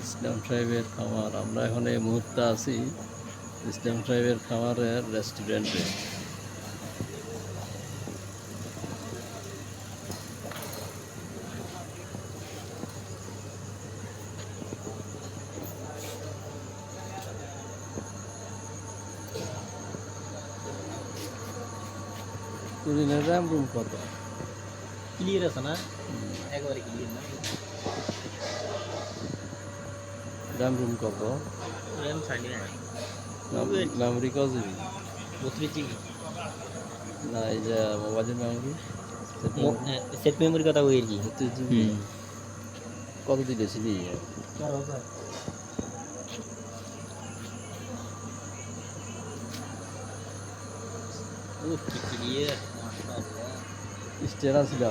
ইসলাম সাহেবের খামার আমরা এখন এই মুহূর্তে আছি ইসলাম সাহেবের খাবারের রেস্টুরেন্টে কুড়িনের র্যাম রুম কত ক্লিয়ার আছে না? একবারে ক্লিয়ার না। র্যাম রুম কত র্যাম ছাড়ি মেমোরি কত জিবি বত্রিশ জিবি না এই যে মোবাইলের মেমোরি সেট মেমোরি কথা আর বত্রিশ জিবি কত দিতেছিলি? কি ক্লিয়ার মাশাআল্লাহ স্টেরা ছিল